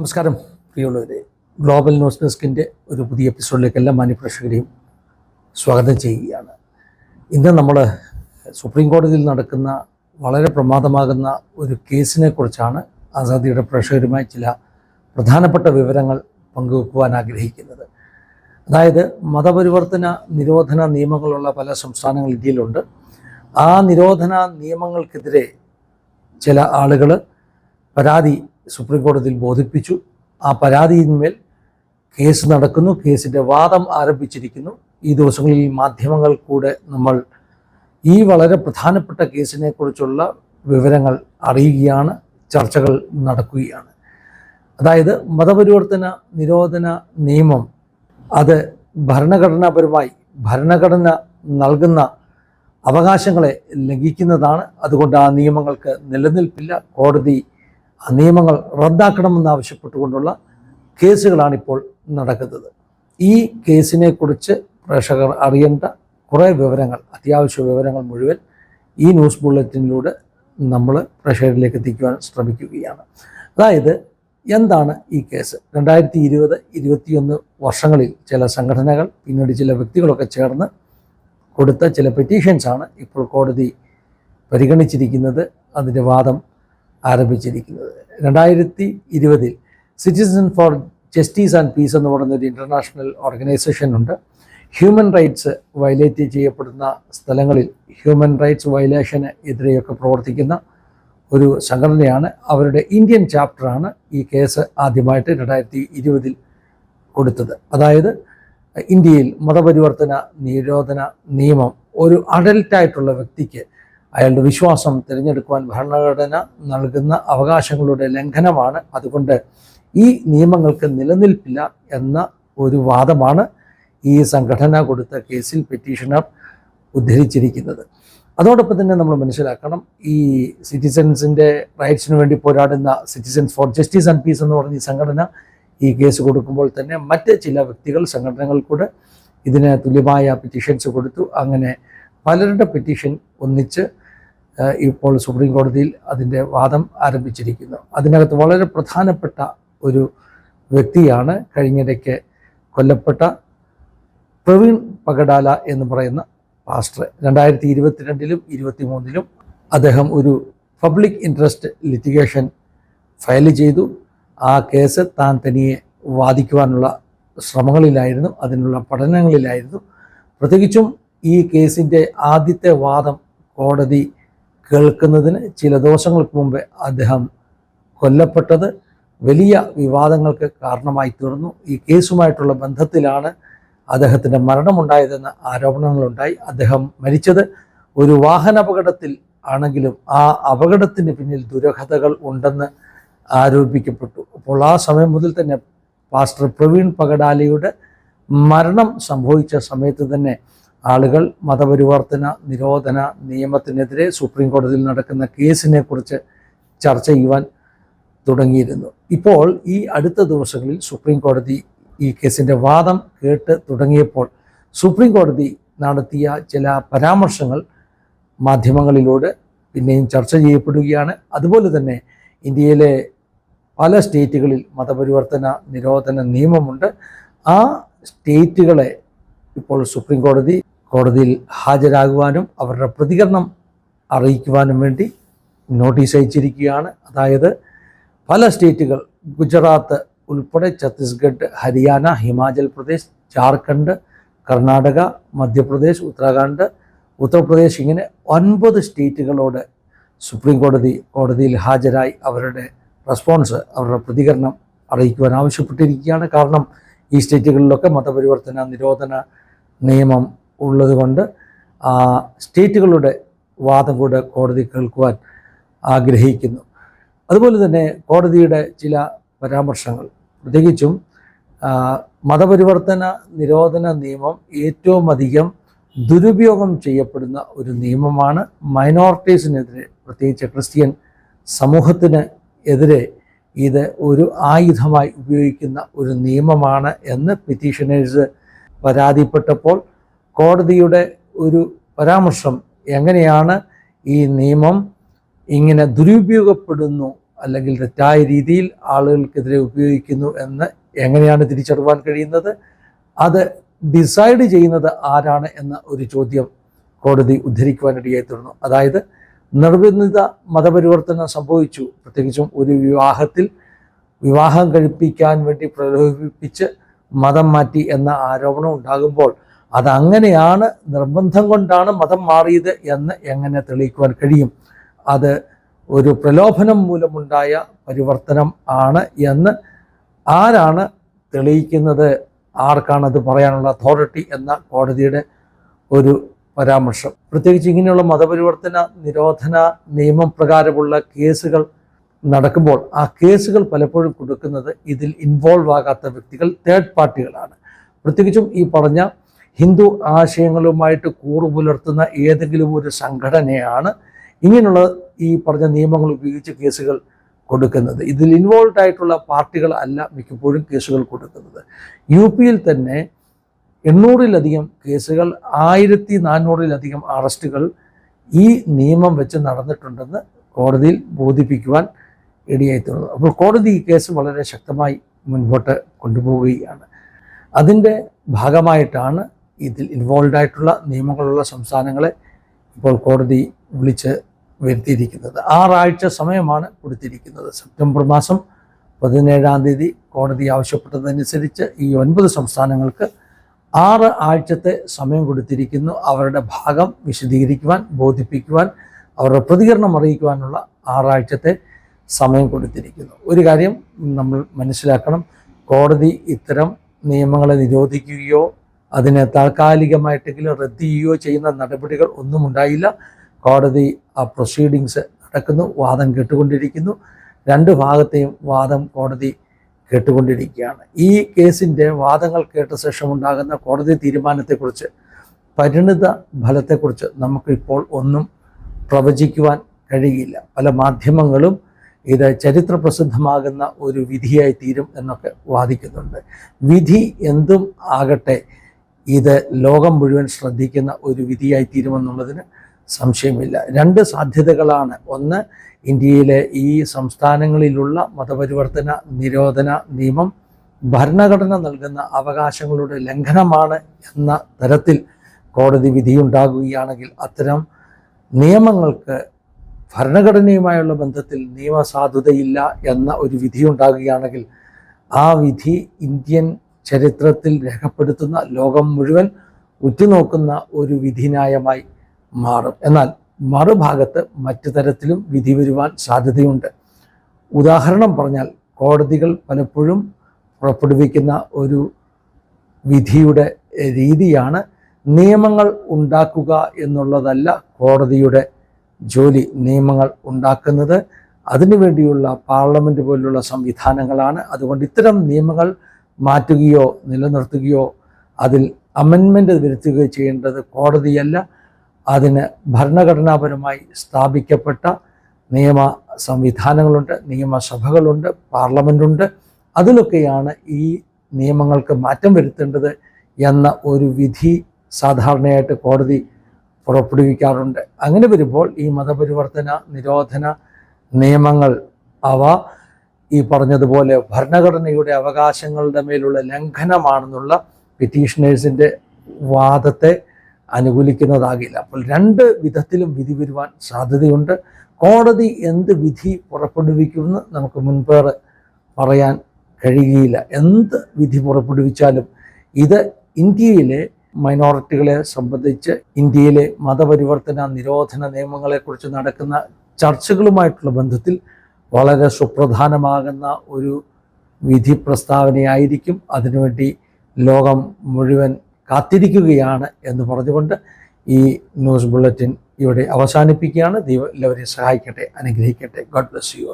നമസ്കാരം പ്രിയമുള്ളവരെ. Global news ഡെസ്കിന്റെ ഒരു പുതിയ എപ്പിസോഡിലേക്ക് എല്ലാ മാന്യപ്രേക്ഷകരെയും സ്വാഗതം ചെയ്യുകയാണ്. ഇന്ന് നമ്മൾ സുപ്രീം കോടതിയിൽ നടക്കുന്ന വളരെ പ്രമാദമാകുന്ന ഒരു കേസിനെ കുറിച്ചാണ് ആസാദിയുടെ പ്രേക്ഷകരുമായി ചില പ്രധാനപ്പെട്ട വിവരങ്ങൾ പങ്കുവെക്കുവാൻ ആഗ്രഹിക്കുന്നത്. അതായത് മതപരിവർത്തന നിരോധന നിയമങ്ങളുള്ള പല സംസ്ഥാനങ്ങൾ ഇന്ത്യയിലുണ്ട്. ആ നിരോധന നിയമങ്ങൾക്കെതിരെ ചില ആളുകൾ പരാതി സുപ്രീം കോടതിയിൽ ബോധിപ്പിച്ചു. ആ പരാതിയിന്മേൽ കേസ് നടക്കുന്നു. കേസിന്റെ വാദം ആരംഭിച്ചിരിക്കുന്നു. ഈ ദിവസങ്ങളിൽ മാധ്യമങ്ങൾ കൂടെ നമ്മൾ ഈ വളരെ പ്രധാനപ്പെട്ട കേസിനെക്കുറിച്ചുള്ള വിവരങ്ങൾ അറിയുകയാണ്. ചർച്ചകൾ നടക്കുകയാണ്. അതായത് മതപരിവർത്തന നിരോധന നിയമം അത് ഭരണഘടനാപരമായി ഭരണഘടന നൽകുന്ന അവകാശങ്ങളെ ലംഘിക്കുന്നതാണ്. അതുകൊണ്ട് ആ നിയമങ്ങൾക്ക് നിലനിൽപ്പില്ല. കോടതി നിയമങ്ങൾ റദ്ദാക്കണമെന്ന് ആവശ്യപ്പെട്ടുകൊണ്ടുള്ള കേസുകളാണ് ഇപ്പോൾ നടക്കുന്നത്. ഈ കേസിനെക്കുറിച്ച് പ്രേക്ഷകർ അറിയേണ്ട കുറേ വിവരങ്ങൾ അത്യാവശ്യ വിവരങ്ങൾ മുഴുവൻ ഈ ന്യൂസ് ബുള്ളറ്റിനിലൂടെ നമ്മൾ പ്രേക്ഷകരിലേക്ക് എത്തിക്കുവാൻ ശ്രമിക്കുകയാണ്. അതായത് എന്താണ് ഈ കേസ്? രണ്ടായിരത്തി ഇരുപത് ഇരുപത്തിയൊന്ന് വർഷങ്ങളിൽ ചില സംഘടനകൾ പിന്നീട് ചില വ്യക്തികളൊക്കെ ചേർന്ന് കൊടുത്ത ചില പെറ്റീഷൻസാണ് ഇപ്പോൾ കോടതി പരിഗണിച്ചിരിക്കുന്നത്. അതിന്റെ വാദം ആരംഭിച്ചിരിക്കുന്നത്. രണ്ടായിരത്തി ഇരുപതിൽ citizen for justice and peace എന്ന് പറയുന്ന ഒരു ഇന്റർനാഷണൽ ഓർഗനൈസേഷൻ ഉണ്ട്. ഹ്യൂമൻ റൈറ്റ്സ് വയലേറ്റ് ചെയ്യപ്പെടുന്ന സ്ഥലങ്ങളിൽ ഹ്യൂമൻ റൈറ്റ്സ് വയലേഷന് എതിരെയൊക്കെ പ്രവർത്തിക്കുന്ന ഒരു സംഘടനയാണ്. അവരുടെ ഇന്ത്യൻ ചാപ്റ്ററാണ് ഈ കേസ് ആദ്യമായിട്ട് രണ്ടായിരത്തി ഇരുപതിൽ കൊടുത്തത്. അതായത് ഇന്ത്യയിൽ മതപരിവർത്തന നിരോധന നിയമം ഒരു അഡൽട്ടായിട്ടുള്ള വ്യക്തിക്ക് അയാളുടെ വിശ്വാസം തിരഞ്ഞെടുക്കുവാൻ ഭരണഘടന നൽകുന്ന അവകാശങ്ങളുടെ ലംഘനമാണ്. അതുകൊണ്ട് ഈ നിയമങ്ങൾക്ക് നിലനിൽപ്പില്ല എന്ന ഒരു വാദമാണ് ഈ സംഘടന കൊടുത്ത കേസിൽ പെറ്റീഷണർ ഉദ്ധരിച്ചിരിക്കുന്നത്. അതോടൊപ്പം തന്നെ നമ്മൾ മനസ്സിലാക്കണം ഈ സിറ്റിസൻസിന്റെ റൈറ്റ്സിന് വേണ്ടി പോരാടുന്ന citizens for justice and peace എന്ന് പറഞ്ഞ ഈ സംഘടന ഈ കേസ് കൊടുക്കുമ്പോൾ തന്നെ മറ്റ് ചില വ്യക്തികൾ സംഘടനകൾ കൂടെ ഇതിന് തുല്യമായ പെറ്റീഷൻസ് കൊടുത്തു. അങ്ങനെ പലരുടെ പെറ്റീഷൻ ഒന്നിച്ച് ഇപ്പോൾ സുപ്രീം കോടതിയിൽ അതിന്റെ വാദം ആരംഭിച്ചിരിക്കുന്നു. അതിനകത്ത് വളരെ പ്രധാനപ്പെട്ട ഒരു വ്യക്തിയാണ് കഴിഞ്ഞിടയ്ക്ക് കൊല്ലപ്പെട്ട പ്രവീൺ പകഡാല എന്ന് പറയുന്ന പാസ്റ്റർ. രണ്ടായിരത്തി ഇരുപത്തിരണ്ടിലും ഇരുപത്തി മൂന്നിലും അദ്ദേഹം ഒരു പബ്ലിക് ഇൻട്രസ്റ്റ് ലിറ്റിഗേഷൻ ഫയൽ ചെയ്തു. ആ കേസ് താൻ തനിയെ വാദിക്കുവാനുള്ള ശ്രമങ്ങളിലായിരുന്നു അതിനുള്ള പഠനങ്ങളിലായിരുന്നു. പ്രത്യേകിച്ചും ഈ കേസിന്റെ ആദ്യത്തെ വാദം കോടതി കേൾക്കുന്നതിന് ചില ദിവസങ്ങൾക്ക് മുമ്പ് അദ്ദേഹം കൊല്ലപ്പെട്ടത് വലിയ വിവാദങ്ങൾക്ക് കാരണമായി തീർന്നു. ഈ കേസുമായിട്ടുള്ള ബന്ധത്തിലാണ് അദ്ദേഹത്തിന്റെ മരണമുണ്ടായതെന്ന ആരോപണങ്ങളുണ്ടായി. അദ്ദേഹം മരിച്ചത് ഒരു വാഹനാപകടത്തിൽ ആണെങ്കിലും ആ അപകടത്തിന് പിന്നിൽ ദുരഹതകൾ ഉണ്ടെന്ന് ആരോപിക്കപ്പെട്ടു. അപ്പോൾ ആ സമയം മുതൽ തന്നെ പാസ്റ്റർ പ്രവീൺ പകടാലിയുടെ മരണം സംഭവിച്ച സമയത്ത് തന്നെ ആളുകൾ മതപരിവർത്തന നിരോധന നിയമത്തിനെതിരെ സുപ്രീം കോടതിയിൽ നടക്കുന്ന കേസിനെ കുറിച്ച് ചർച്ച ചെയ്യുവാൻ തുടങ്ങിയിരുന്നു. ഇപ്പോൾ ഈ അടുത്ത ദിവസങ്ങളിൽ സുപ്രീം കോടതി ഈ കേസിന്റെ വാദം കേട്ട് തുടങ്ങിയപ്പോൾ സുപ്രീം കോടതി നടത്തിയ ചില പരാമർശങ്ങൾ മാധ്യമങ്ങളിലൂടെ പിന്നെയും ചർച്ച ചെയ്യപ്പെടുകയാണ്. അതുപോലെ തന്നെ ഇന്ത്യയിലെ പല സ്റ്റേറ്റുകളിൽ മതപരിവർത്തന നിരോധന നിയമമുണ്ട്. ആ സ്റ്റേറ്റുകളെ ഇപ്പോൾ സുപ്രീം കോടതി കോടതിയിൽ ഹാജരാകുവാനും അവരുടെ പ്രതികരണം അറിയിക്കുവാനും വേണ്ടി നോട്ടീസ് അയച്ചിരിക്കുകയാണ്. അതായത് പല സ്റ്റേറ്റുകൾ ഗുജറാത്ത് ഉൾപ്പെടെ ഛത്തീസ്ഗഡ് ഹരിയാന ഹിമാചൽ പ്രദേശ് ജാർഖണ്ഡ് കർണാടക മധ്യപ്രദേശ് ഉത്തരാഖണ്ഡ് ഉത്തർപ്രദേശ് ഇങ്ങനെ ഒൻപത് സ്റ്റേറ്റുകളോട് സുപ്രീം കോടതി കോടതിയിൽ ഹാജരായി അവരുടെ റെസ്പോൺസ് അവരുടെ പ്രതികരണം അറിയിക്കുവാൻ ആവശ്യപ്പെട്ടിരിക്കുകയാണ്. കാരണം ഈ സ്റ്റേറ്റുകളിലൊക്കെ മതപരിവർത്തന നിരോധന നിയമം ഉള്ളതുകൊണ്ട് സ്റ്റേറ്റുകളുടെ വാദം കൂടെ കോടതി കേൾക്കുവാൻ ആഗ്രഹിക്കുന്നു. അതുപോലെ തന്നെ കോടതിയുടെ ചില പരാമർശങ്ങൾ. പ്രത്യേകിച്ചും മതപരിവർത്തന നിരോധന നിയമം ഏറ്റവും അധികം ദുരുപയോഗം ചെയ്യപ്പെടുന്ന ഒരു നിയമമാണ് മൈനോറിറ്റീസിനെതിരെ. പ്രത്യേകിച്ച് ക്രിസ്ത്യൻ സമൂഹത്തിന് എതിരെ ഇത് ഒരു ആയുധമായി ഉപയോഗിക്കുന്ന ഒരു നിയമമാണ് എന്ന് പെറ്റീഷനേഴ്സ് പരാതിപ്പെട്ടപ്പോൾ കോടതിയുടെ ഒരു പരാമർശം എങ്ങനെയാണ് ഈ നിയമം ഇങ്ങനെ ദുരുപയോഗപ്പെടുന്നു അല്ലെങ്കിൽ തെറ്റായ രീതിയിൽ ആളുകൾക്കെതിരെ ഉപയോഗിക്കുന്നു എന്ന് എങ്ങനെയാണ് തിരിച്ചറിവാൻ കഴിയുന്നത്? അത് ഡിസൈഡ് ചെയ്യുന്നത് ആരാണ് എന്ന ഒരു ചോദ്യം കോടതി ഉദ്ധരിക്കുവാനിടയായി തീർന്നു അതായത് നിർബന്ധിത മതപരിവർത്തനം സംഭവിച്ചു. പ്രത്യേകിച്ചും ഒരു വിവാഹത്തിൽ വിവാഹം കഴിപ്പിക്കാൻ വേണ്ടി പ്രലോഭിപ്പിച്ച് മതം മാറ്റി എന്ന ആരോപണം ഉണ്ടാകുമ്പോൾ അതങ്ങനെയാണ് നിർബന്ധം കൊണ്ടാണ് മതം മാറിയത് എന്ന് എങ്ങനെ തെളിയിക്കുവാൻ കഴിയും? അത് ഒരു പ്രലോഭനം മൂലമുണ്ടായ പരിവർത്തനം ആണ് എന്ന് ആരാണ് തെളിയിക്കുന്നത്? ആർക്കാണത് പറയാനുള്ള അതോറിറ്റി എന്ന കോടതിയുടെ ഒരു പരാമർശം. പ്രത്യേകിച്ച് ഇങ്ങനെയുള്ള മതപരിവർത്തന നിരോധന നിയമം പ്രകാരമുള്ള കേസുകൾ നടക്കുമ്പോൾ ആ കേസുകൾ പലപ്പോഴും കൊടുക്കുന്നത് ഇതിൽ ഇൻവോൾവ് ആകാത്ത വ്യക്തികൾ തേർഡ് പാർട്ടികളാണ് പ്രത്യേകിച്ചും ഈ പറഞ്ഞ ഹിന്ദു ആശയങ്ങളുമായിട്ട് കൂറു പുലർത്തുന്ന ഏതെങ്കിലും ഒരു സംഘടനയാണ് ഇങ്ങനെയുള്ള ഈ പറഞ്ഞ നിയമങ്ങൾ ഉപയോഗിച്ച് കേസുകൾ കൊടുക്കുന്നത്. ഇതിൽ ഇൻവോൾവ് ആയിട്ടുള്ള പാർട്ടികൾ അല്ല മിക്കപ്പോഴും കേസുകൾ കൊടുക്കുന്നത്. യു പിയിൽ തന്നെ എണ്ണൂറിലധികം കേസുകൾ ആയിരത്തി നാനൂറിലധികം അറസ്റ്റുകൾ ഈ നിയമം വെച്ച് നടന്നിട്ടുണ്ടെന്ന് കോടതിയിൽ ബോധിപ്പിക്കുവാൻ ഇടയായി അപ്പോൾ കോടതി ഈ കേസ് വളരെ ശക്തമായി മുൻപോട്ട് കൊണ്ടുപോവുകയാണ്. അതിന്റെ ഭാഗമായിട്ടാണ് ഇതിൽ ഇൻവോൾവ് ആയിട്ടുള്ള നിയമങ്ങളുള്ള സംസ്ഥാനങ്ങളെ ഇപ്പോൾ കോടതി വിളിച്ച് വരുത്തിയിരിക്കുന്നത്. ആറാഴ്ച സമയമാണ് കൊടുത്തിരിക്കുന്നത്. സെപ്റ്റംബർ മാസം പതിനേഴാം തീയതി കോടതി ആവശ്യപ്പെട്ടതനുസരിച്ച് ഈ ഒൻപത് സംസ്ഥാനങ്ങൾക്ക് ആറ് ആഴ്ചത്തെ സമയം കൊടുത്തിരിക്കുന്നു. അവരുടെ ഭാഗം വിശദീകരിക്കുവാൻ ബോധിപ്പിക്കുവാൻ അവരുടെ പ്രതികരണം അറിയിക്കുവാനുള്ള ആറാഴ്ചത്തെ സമയം കൊടുത്തിരിക്കുന്നു. ഒരു കാര്യം നമ്മൾ മനസ്സിലാക്കണം. കോടതി ഇത്തരം നിയമങ്ങളെ നിരോധിക്കുകയോ അതിനെ താൽക്കാലികമായിട്ടെങ്കിലും റദ്ദ് ചെയ്യുകയോ ചെയ്യുന്ന നടപടികൾ ഒന്നും ഉണ്ടായില്ല. കോടതി ആ പ്രൊസീഡിങ്സ് നടക്കുന്നു. വാദം കേട്ടുകൊണ്ടിരിക്കുന്നു. രണ്ട് ഭാഗത്തെയും വാദം കോടതി കേട്ടുകൊണ്ടിരിക്കുകയാണ്. ഈ കേസിന്റെ വാദങ്ങൾ കേട്ട ശേഷം ഉണ്ടാകുന്ന കോടതി തീരുമാനത്തെക്കുറിച്ച് പരിണിത ഫലത്തെക്കുറിച്ച് നമുക്കിപ്പോൾ ഒന്നും പ്രവചിക്കുവാൻ കഴിയില്ല. പല മാധ്യമങ്ങളും ഇത് ചരിത്രപ്രസിദ്ധമാകുന്ന ഒരു വിധിയായി തീരും എന്നൊക്കെ വാദിക്കുന്നുണ്ട്. വിധി എന്തും ആകട്ടെ ഇത് ലോകം മുഴുവൻ ശ്രദ്ധിക്കുന്ന ഒരു വിധിയായി തീരുമെന്നുള്ളതിന് സംശയമില്ല. രണ്ട് സാധ്യതകളാണ്. ഒന്ന് ഇന്ത്യയിലെ ഈ സംസ്ഥാനങ്ങളിലുള്ള മതപരിവർത്തന നിരോധന നിയമം ഭരണഘടന നൽകുന്ന അവകാശങ്ങളുടെ ലംഘനമാണ് എന്ന തരത്തിൽ കോടതി വിധിയുണ്ടാകുകയാണെങ്കിൽ അത്തരം നിയമങ്ങൾക്ക് ഭരണഘടനയുമായുള്ള ബന്ധത്തിൽ നിയമസാധുതയില്ല എന്ന ഒരു വിധിയുണ്ടാകുകയാണെങ്കിൽ ആ വിധി ഇന്ത്യൻ ചരിത്രത്തിൽ രേഖപ്പെടുത്തുന്ന ലോകം മുഴുവൻ ഉറ്റുനോക്കുന്ന ഒരു വിധിന്യായമായി മാറും. എന്നാൽ മറുഭാഗത്ത് മറ്റു തരത്തിലും വിധി വരുവാൻ സാധ്യതയുണ്ട്. ഉദാഹരണം പറഞ്ഞാൽ കോടതികൾ പലപ്പോഴും പുറപ്പെടുവിക്കുന്ന ഒരു വിധിയുടെ രീതിയാണ് നിയമങ്ങൾ ഉണ്ടാക്കുക എന്നുള്ളതല്ല കോടതിയുടെ ജോലി. നിയമങ്ങൾ ഉണ്ടാക്കുന്നത് അതിനുവേണ്ടിയുള്ള പാർലമെന്റ് പോലുള്ള സംവിധാനങ്ങളാണ്. അതുകൊണ്ട് ഇത്തരം നിയമങ്ങൾ മാറ്റുകയോ നിലനിർത്തുകയോ അതിൽ അമെൻമെന്റ് വരുത്തുകയോ ചെയ്യേണ്ടത് കോടതിയല്ല. അതിന് ഭരണഘടനാപരമായി സ്ഥാപിക്കപ്പെട്ട നിയമ സംവിധാനങ്ങളുണ്ട് നിയമസഭകളുണ്ട് പാർലമെന്റുണ്ട് അതിലൊക്കെയാണ് ഈ നിയമങ്ങൾക്ക് മാറ്റം വരുത്തേണ്ടത് എന്ന ഒരു വിധി സാധാരണയായിട്ട് കോടതി പുറപ്പെടുവിക്കാറുണ്ട്. അങ്ങനെ വരുമ്പോൾ ഈ മതപരിവർത്തന നിരോധന നിയമങ്ങൾ അവ ഈ പറഞ്ഞതുപോലെ ഭരണഘടനയുടെ അവകാശങ്ങളുടെ മേലുള്ള ലംഘനമാണെന്നുള്ള പെറ്റീഷനേഴ്സിന്റെ വാദത്തെ അനുകൂലിക്കുന്നതാകില്ല. അപ്പോൾ രണ്ട് വിധത്തിലും വിധി വരുവാൻ സാധ്യതയുണ്ട്. കോടതി എന്ത് വിധി പുറപ്പെടുവിക്കുമെന്ന് നമുക്ക് മുൻപേറെ പറയാൻ കഴിയുകയില്ല. എന്ത് വിധി പുറപ്പെടുവിച്ചാലും ഇത് ഇന്ത്യയിലെ മൈനോറിറ്റികളെ സംബന്ധിച്ച് ഇന്ത്യയിലെ മതപരിവർത്തന നിരോധന നിയമങ്ങളെക്കുറിച്ച് നടക്കുന്ന ചർച്ചകളുമായിട്ടുള്ള ബന്ധത്തിൽ വളരെ സുപ്രധാനമാകുന്ന ഒരു വിധി പ്രസ്താവനയായിരിക്കും. അതിനുവേണ്ടി ലോകം മുഴുവൻ കാത്തിരിക്കുകയാണ് എന്ന് പറഞ്ഞുകൊണ്ട് ഈ ന്യൂസ് ബുള്ളറ്റിൻ ഇവിടെ അവസാനിപ്പിക്കുകയാണ്. ദൈവം എല്ലാവരെയും സഹായിക്കട്ടെ അനുഗ്രഹിക്കട്ടെ. God bless you